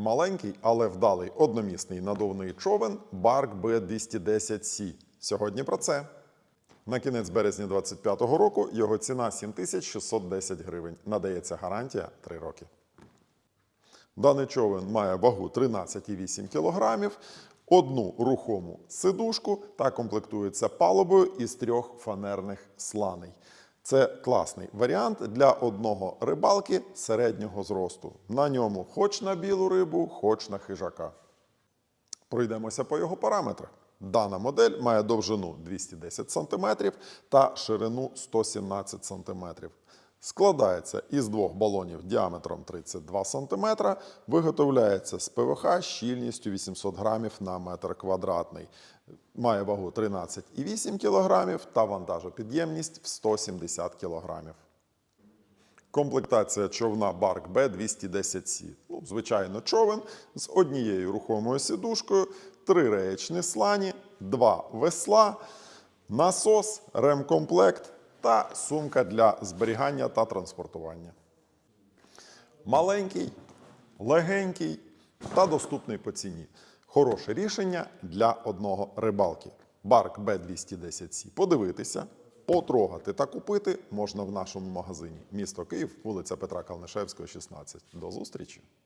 Маленький, але вдалий одномісний надувний човен Bark B210C. Сьогодні про це. На кінець березня 2025 року його ціна 7610 гривень. Надається гарантія 3 роки. Даний човен має вагу 13,8 кг, одну рухому сидушку та комплектується палубою із трьох фанерних сланей. Це класний варіант для одного рибалки середнього зросту. На ньому хоч на білу рибу, хоч на хижака. Пройдемося по його параметрах. Дана модель має довжину 210 см та ширину 117 см. Складається із двох балонів діаметром 32 см, виготовляється з ПВХ щільністю 800 грамів на метр квадратний. Має вагу 13,8 кг та вантажопідємність в 170 кг. Комплектація човна Bark B210C. Ну, звичайно, човен з однією рухомою сидушкою, три реєчні слані, два весла, насос, ремкомплект та сумка для зберігання та транспортування. Маленький, легенький та доступний по ціні. Хороше рішення для одного рибалки. Bark B210C. Подивитися, потрогати та купити можна в нашому магазині. Місто Київ, вулиця Петра Калнишевського, 16. До зустрічі!